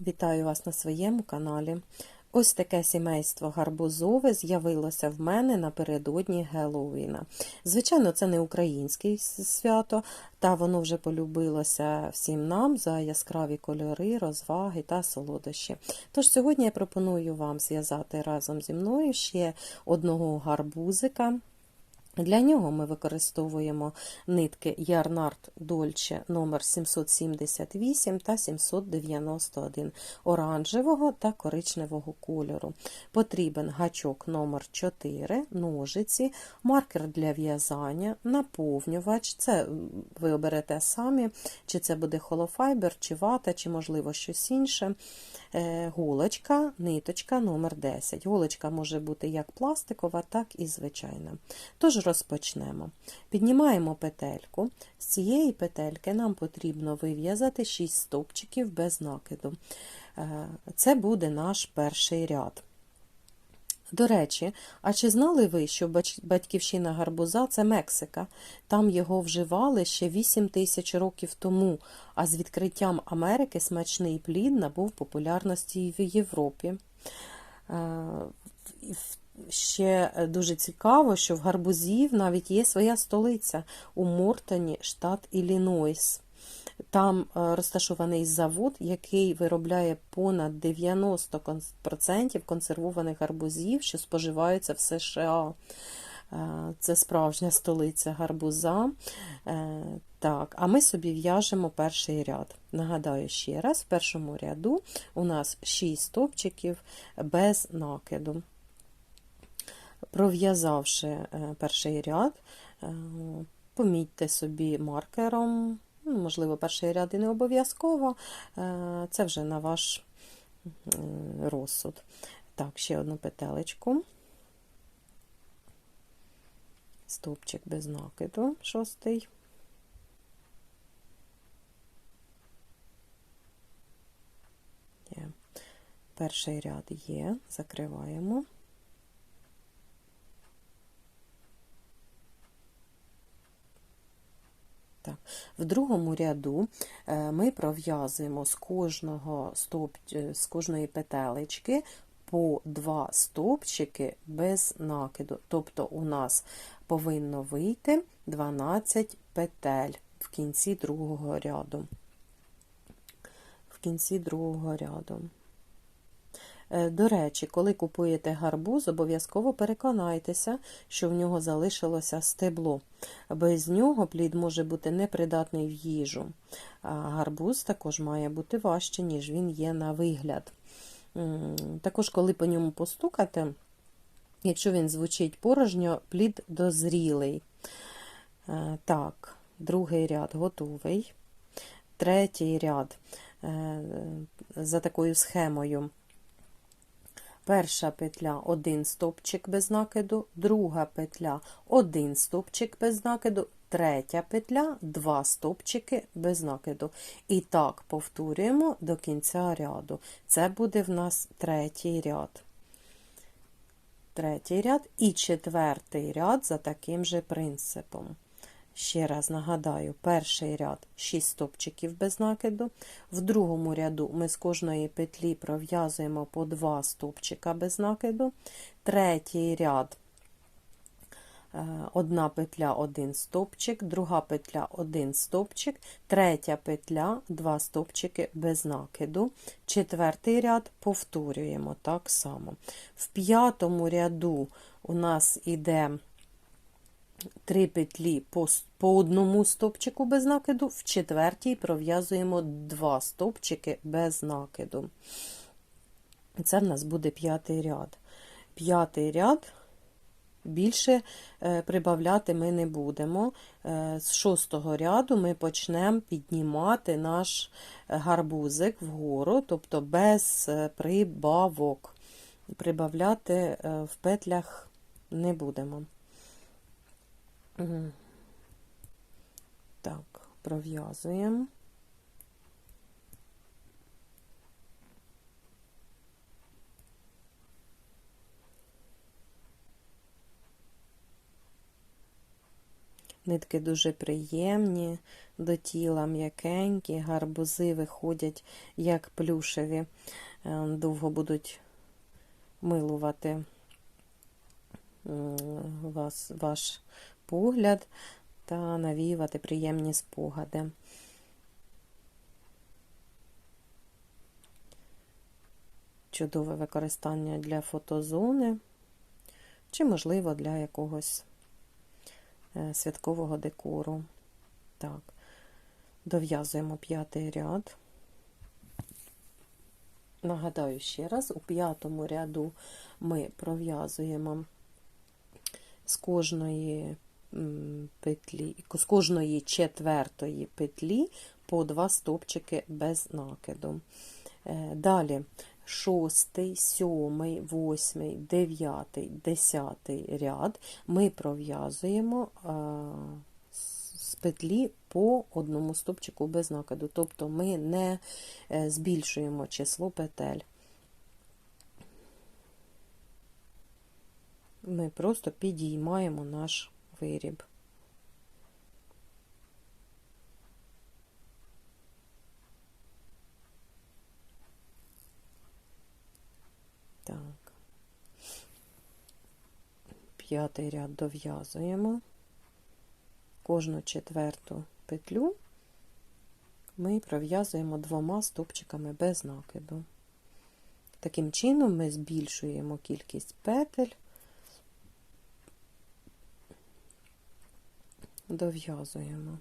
Вітаю вас на своєму каналі. Ось таке сімейство гарбузове з'явилося в мене напередодні Геловіна. Звичайно, це не українське свято, та воно вже полюбилося всім нам за яскраві кольори, розваги та солодощі. Тож сьогодні я пропоную вам зв'язати разом зі мною ще одного гарбузика. Для нього ми використовуємо нитки Ярнард Дольче номер 778 та 791 оранжевого та коричневого кольору. Потрібен гачок номер 4 ножиці, маркер для в'язання, наповнювач. Це ви оберете самі, чи це буде холофайбер, чи вата, чи можливо щось інше. Е, Голочка, ниточка номер 10. Голочка може бути як пластикова, так і звичайна. Тож розпочнемо. Піднімаємо петельку. З цієї петельки нам потрібно вив'язати 6 стовпчиків без накиду. Е, Це буде наш перший ряд. До речі, а чи знали ви, що батьківщина гарбуза це Мексика? Там його вживали ще 8 тисяч років тому, а з відкриттям Америки смачний плід набув популярності в Європі. Е, в- Ще дуже цікаво, що в гарбузів навіть є своя столиця у Мортоні, штат Іллінойс. Там е, розташований завод, який виробляє понад 90% консервованих гарбузів, що споживаються в США. Е, Це справжня столиця гарбуза. Е, Так, а ми собі в'яжемо перший ряд. Нагадаю ще раз: в першому ряду у нас 6 стовпчиків без накиду. Пров'язавши е, перший ряд, е, помітьте собі маркером, ну, можливо, перший ряд і не обов'язково, е, це вже на ваш розсуд. Так, ще одну петелечку. Стовпчик без накиду, шостий. Перший ряд є, закриваємо. Так. В другому ряду е, ми пров'язуємо з кожного стовп... е, з кожної петелечки по два стовпчики без накиду. Тобто у нас повинно вийти 12 петель в кінці другого ряду. В кінці другого ряду. Е, До речі, коли купуєте гарбуз, обов'язково переконайтеся, що в нього залишилося стебло. Без нього плід може бути непридатний в їжу. Гарбуз також має бути важче, ніж він є на вигляд. Також, коли по ньому постукати, якщо він звучить порожньо, плід дозрілий. Е, Так, другий ряд готовий. Третій ряд е, за такою схемою. Перша петля один стовпчик без накиду, друга петля один стовпчик без накиду, третя петля два стовпчики без накиду. І так повторюємо до кінця ряду. Це буде в нас третій ряд. Третій ряд і четвертий ряд за таким же принципом. Ще раз нагадаю, перший ряд 6 стопчиків без накиду. В другому ряду ми з кожної петлі пров'язуємо по 2 стопчика без накиду. Третій ряд е, одна петля, один стопчик, друга петля, один стопчик, третя петля, два стопчики без накиду. Четвертий ряд повторюємо так само. В п'ятому ряду у нас іде три петлі по, по одному стовпчику без накиду, в четвертій пров'язуємо два стовпчики без накиду. Це в нас буде п'ятий ряд. П'ятий ряд більше е, прибавляти ми не будемо. Е, З шостого ряду ми почнемо піднімати наш е, гарбузик вгору, тобто без прибавок. Прибавляти в петлях не будемо. Так, пров'язуємо. Нитки дуже приємні, до тіла м'якенькі, гарбузи виходять як плюшеві, Е, довго будуть милувати вас, ваш погляд та навіювати приємні спогади. Чудове використання для фотозони, чи, можливо, для якогось е, святкового декору. Так, дов'язуємо п'ятий ряд. Нагадаю ще раз, у п'ятому ряду ми пров'язуємо з кожної петлі, з кожної четвертої петлі по два стопчики без накиду. Е, Далі шостий, сьомий, восьмий, дев'ятий, десятий ряд ми пров'язуємо е, з петлі по одному стопчику без накиду. Тобто ми не е, збільшуємо число петель. Ми просто підіймаємо наш виріб. Так. П'ятий ряд дов'язуємо. Кожну четверту петлю ми пров'язуємо двома стопчиками без накиду. Таким чином ми збільшуємо кількість петель, дов'язуємо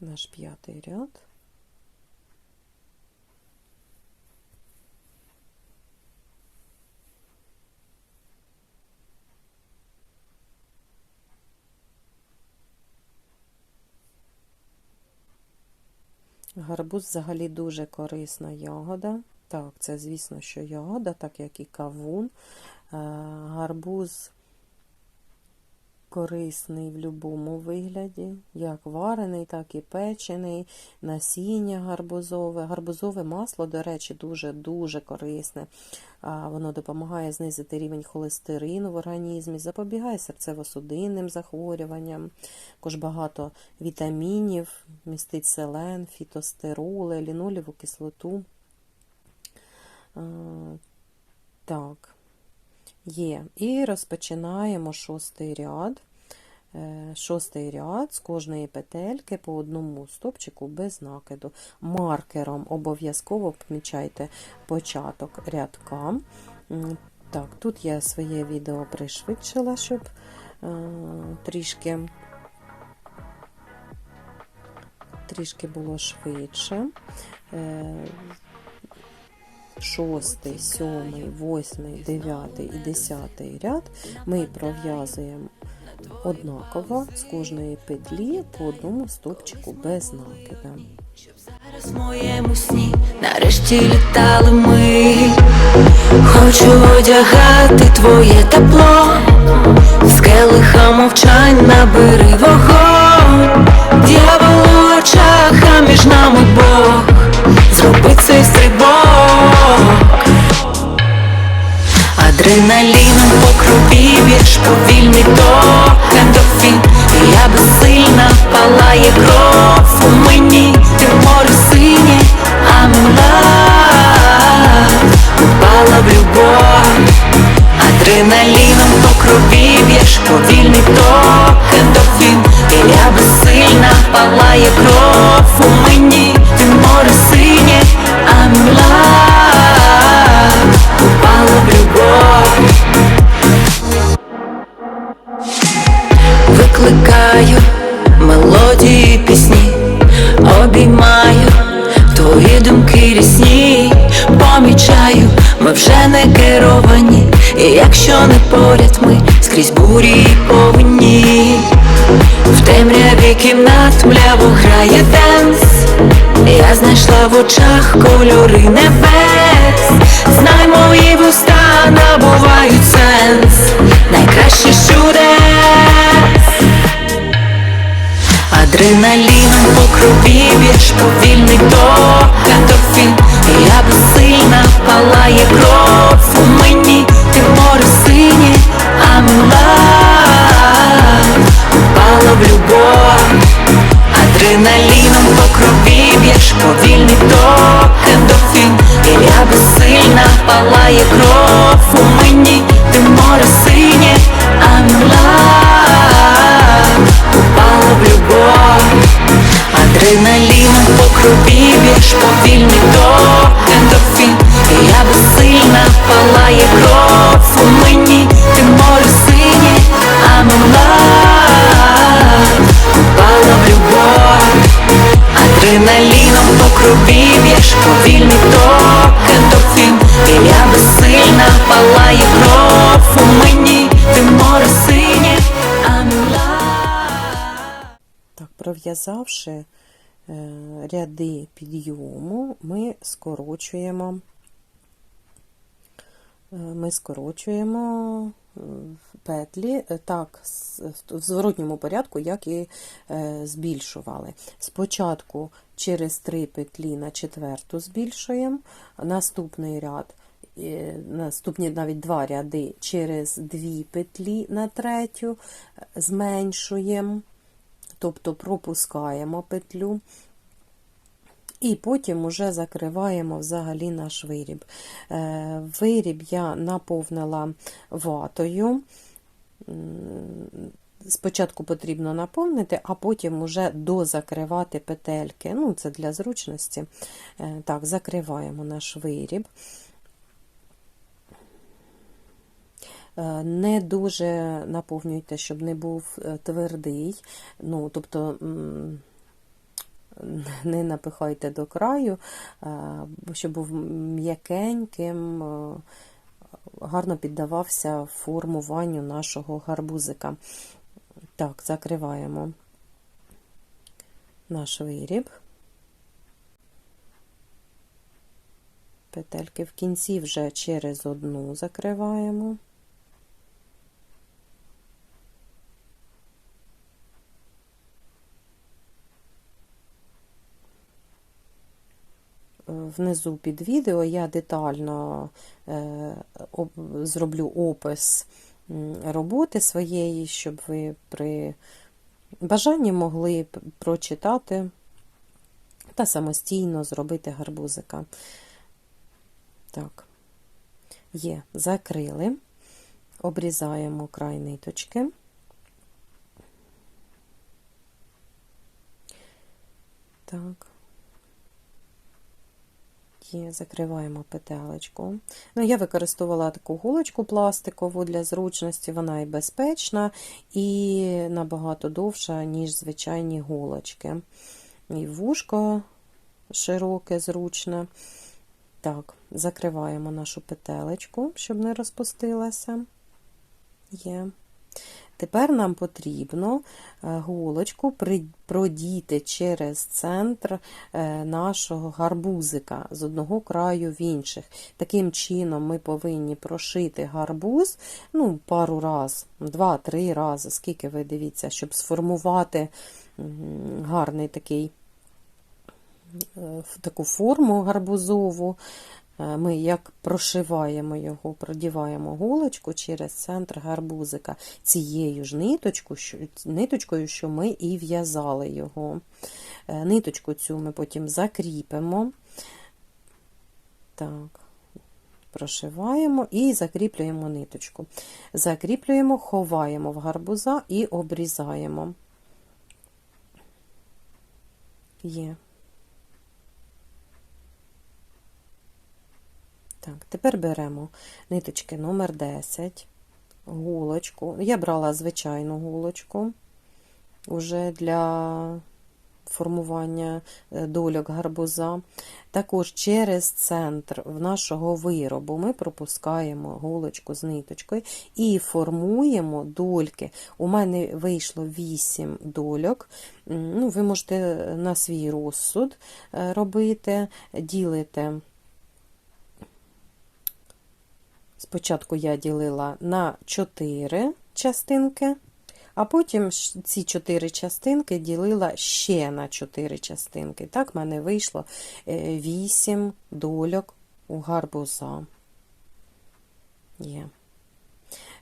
наш п'ятий ряд. Гарбуз взагалі дуже корисна ягода. Так, це, звісно, що ягода, так як і кавун. Е, Гарбуз корисний в будь-якому вигляді, як варений, так і печений, насіння гарбузове. Гарбузове масло, до речі, дуже-дуже корисне. Воно допомагає знизити рівень холестерину в організмі, запобігає серцево-судинним захворюванням, також багато вітамінів, містить селен, фітостероли, ліноліву кислоту. Так, є. І розпочинаємо шостий ряд. Е, шостий ряд з кожної петельки по одному стопчику без накиду. Маркером обов'язково помічайте початок рядка. Так, Тут я своє відео пришвидшила, щоб е, трішки трішки було швидше. Шостий, сьомий, восьмий, дев'ятий і десятий ряд ми пров'язуємо однаково з кожної петлі по одному стопчику без накида. Зараз в моєму сні нарешті літали ми. Хочу одягати твоє тепло, з келиха мовчань набери вогонь, дьявол у очах, а між нами Бог, зроби цей стрибок. Адреналіном по крові вірш повільний ток, ендорфін. Я безсильна, палає кров у мені, ти море синє, in love. Упала в любов, адреналіном по крові вірш повільний ток, ендорфін. Я безсильна, палає кров у мені, якщо не поряд ми скрізь бурі повні, в темряві кімнат мляво грає денс, я знайшла в очах кольори небес, пров'язавши е, ряди підйому, ми скорочуємо, е, ми скорочуємо е, петлі так, в зворотньому порядку, як і збільшували. Спочатку через три петлі на четверту збільшуємо, наступний ряд. Наступні навіть два ряди через дві петлі на третю зменшуємо тобто пропускаємо петлю. І потім уже закриваємо взагалі наш виріб. Е, Виріб я наповнила ватою. Спочатку потрібно наповнити, а потім уже дозакривати петельки. Ну, це для зручності. Е, Так, закриваємо наш виріб. Е, Не дуже наповнюйте, щоб не був е, твердий. Ну, тобто не напихайте до краю, е, щоб був м'якеньким, е, гарно піддавався формуванню нашого гарбузика. Так, закриваємо наш виріб. Петельки в кінці вже через одну закриваємо. Внизу під відео я детально е, об- зроблю опис роботи своєї, щоб ви при бажанні могли прочитати та самостійно зробити гарбузика. Так, є, закрили, обрізаємо край ниточки. Так. Є, закриваємо петелечку. Ну, я використовувала таку гулочку пластикову для зручності, вона і безпечна, і набагато довша, ніж звичайні гулочки. І вушко широке, зручне. Так, закриваємо нашу петелечку, щоб не розпустилася. Є. Тепер нам потрібно е, голочку продіти через центр е, нашого гарбузика з одного краю в інших. Таким чином ми повинні прошити гарбуз ну, пару раз, два-три рази, скільки ви дивіться, щоб сформувати гарний такий е, таку форму гарбузову. Е, Ми як прошиваємо його, продіваємо голочку через центр гарбузика цією ж ниточку, що, ниточкою, що ми і в'язали його. Е, Ниточку цю ми потім закріпимо. Так, прошиваємо і закріплюємо ниточку. Закріплюємо, ховаємо в гарбуза і обрізаємо. Є. Так, тепер беремо ниточки номер 10, гулочку. Я брала звичайну гулочку уже для формування е, дольок гарбуза. Також через центр нашого виробу ми пропускаємо голочку з ниточкою і формуємо дольки. У мене вийшло 8 дольок. Ну, ви можете на свій розсуд е, робити, ділите. Спочатку я ділила на 4 частинки, а потім ці 4 частинки ділила ще на 4 частинки. Так в мене вийшло 8 дольок у гарбуза. Є. Е,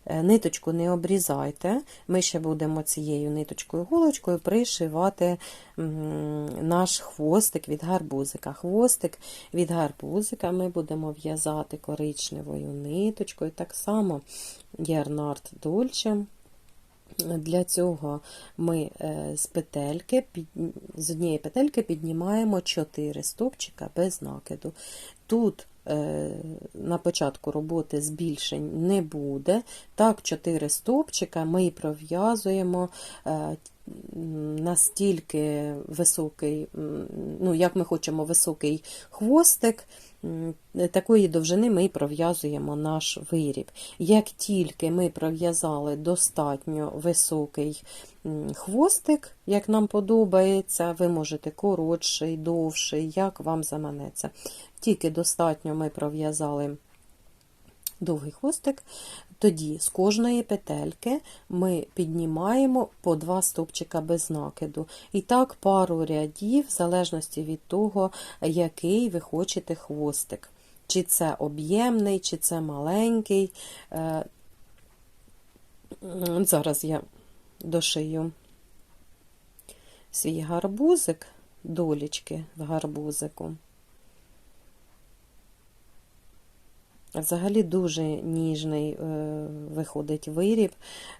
Ниточку не обрізайте, ми ще будемо цією ниточкою голочкою пришивати наш хвостик від гарбузика. Хвостик від гарбузика ми будемо в'язати коричневою ниточкою. Так само Ярнард Дольче Для цього ми е, з петельки, з однієї петельки піднімаємо 4 стовпчика без накиду. Тут е, на початку роботи збільшень не буде. Так, 4 стовпчика ми пров'язуємо е, настільки високий, ну, як ми хочемо високий хвостик, такої довжини ми пров'язуємо наш виріб. Як тільки ми пров'язали достатньо високий хвостик, як нам подобається, ви можете коротший, довший, як вам заманеться. Тільки достатньо ми пров'язали довгий хвостик, тоді з кожної петельки ми піднімаємо по два стовпчика без накиду. І так пару рядів, в залежності від того, який ви хочете хвостик. Чи це об'ємний, чи це маленький. Е, Зараз я дошию свій гарбузик, долічки в гарбузику. Взагалі дуже ніжний е, виходить виріб,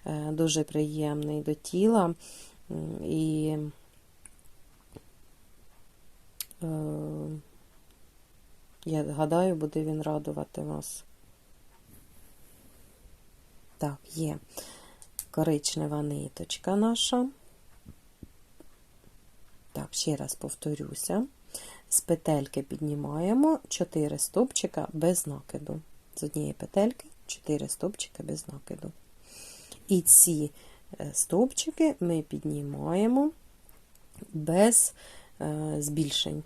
е, дуже приємний до тіла. І е, я гадаю, буде він радувати вас. Так, є коричнева ниточка наша. Так, ще раз повторюся. З петельки піднімаємо 4 стовпчика без накиду. З однієї петельки 4 стовпчика без накиду. І ці е, стовпчики ми піднімаємо без е, збільшень.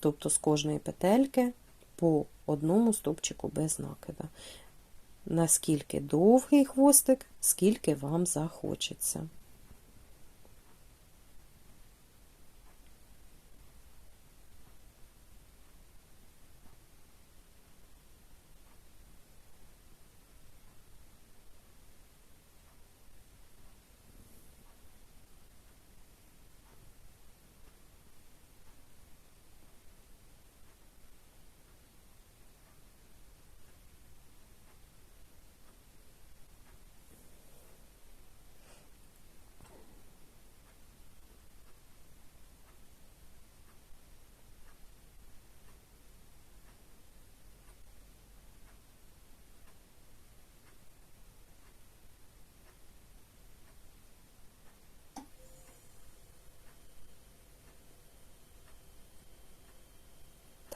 Тобто з кожної петельки по одному стовпчику без накида. Наскільки довгий хвостик, скільки вам захочеться.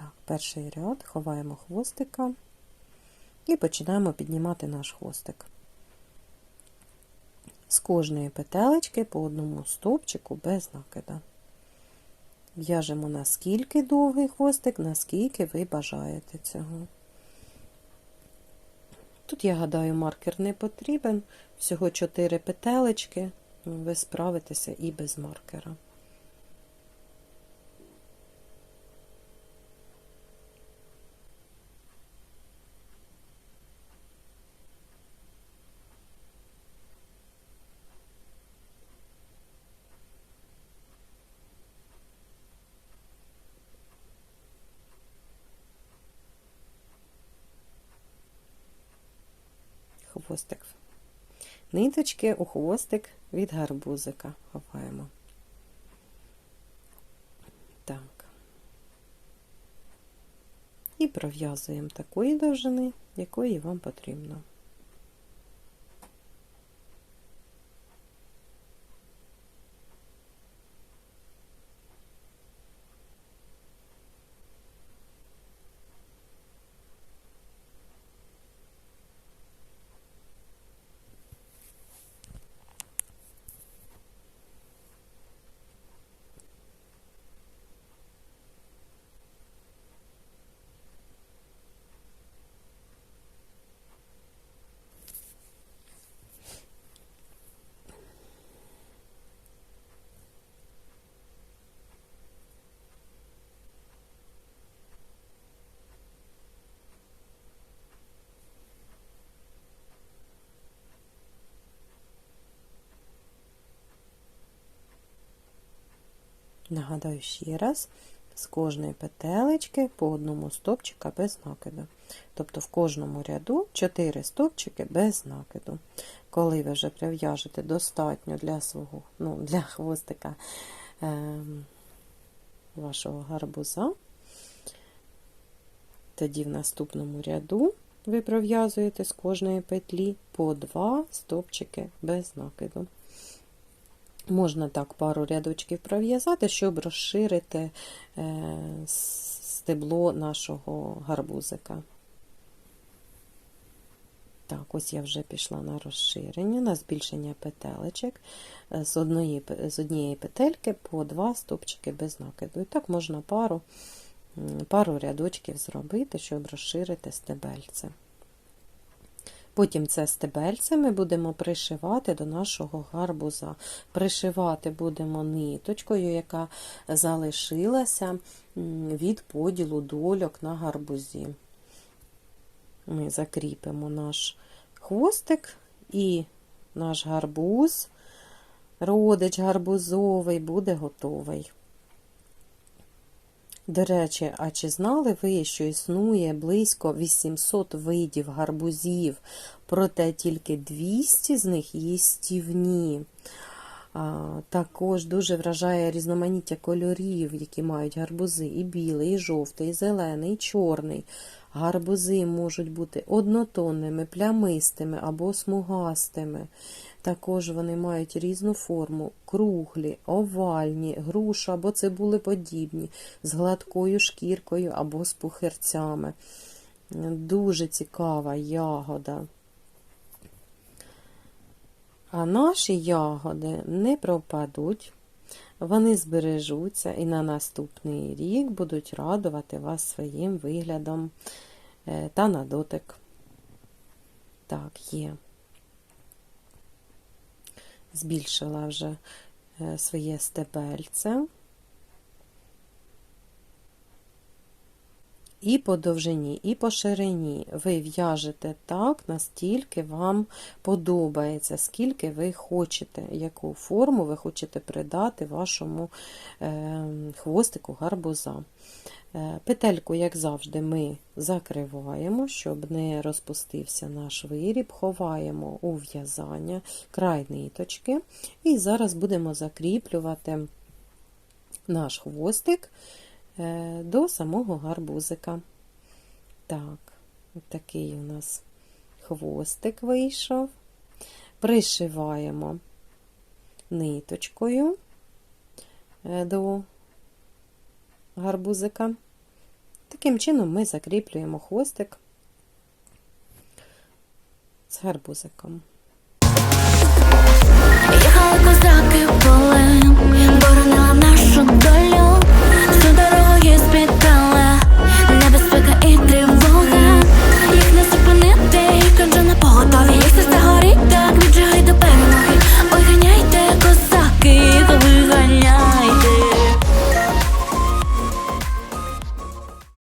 Так, перший ряд, ховаємо хвостика і починаємо піднімати наш хвостик. З кожної петелечки по одному стовпчику без накида. В'яжемо наскільки довгий хвостик, наскільки ви бажаєте цього. Тут, я гадаю, маркер не потрібен. Всього 4 петелечки, ви справитеся і без маркера. Хвостик. Ниточки у хвостик від гарбузика ховаємо. Так. І пров'язуємо такої довжини, якої вам потрібно. Нагадаю ще раз, з кожної петелечки по одному стопчика без накиду. Тобто в кожному ряду 4 стопчики без накиду. Коли ви вже прив'яжете достатньо для свого, ну, для хвостика ем, вашого гарбуза, тоді в наступному ряду ви пров'язуєте з кожної петлі по 2 стопчики без накиду. Можна так пару рядочків пров'язати, щоб розширити е, стебло нашого гарбузика. Так, ось я вже пішла на розширення, на збільшення петелечок е, з одної, з однієї петельки по два стопчики без накиду. І так можна пару, пару рядочків зробити, щоб розширити стебельце. Потім це стебельце ми будемо пришивати до нашого гарбуза. Пришивати будемо ниточкою, яка залишилася від поділу дольок на гарбузі. Ми закріпимо наш хвостик і наш гарбуз, родич гарбузовий, буде готовий. До речі, а чи знали ви, що існує близько 800 видів гарбузів, проте тільки 200 з них їстівні. Також дуже вражає різноманіття кольорів, які мають гарбузи, і білий, і жовтий, і зелений, і чорний. Гарбузи можуть бути однотонними, плямистими або смугастими. Також вони мають різну форму: круглі, овальні, груша або цибулеподібні, з гладкою шкіркою або з пухирцями. Дуже цікава ягода. А наші ягоди не пропадуть, вони збережуться і на наступний рік будуть радувати вас своїм виглядом е, та на дотик. Так, є. Збільшила вже е, своє стебельце. І по довжині, і по ширині ви в'яжете так, настільки вам подобається, скільки ви хочете, яку форму ви хочете придати вашому е, хвостику гарбуза. Е, петельку, як завжди, ми закриваємо, щоб не розпустився наш виріб, ховаємо у в'язання край ниточки. І зараз будемо закріплювати наш хвостик е, до самого гарбузика. Так, такий у нас хвостик вийшов. Пришиваємо ниточкою е, до гарбузика. Таким чином ми закріплюємо хвостик з гарбузиком. козаки полем, боронила нашу долю, всю дороги небезпека і тривога.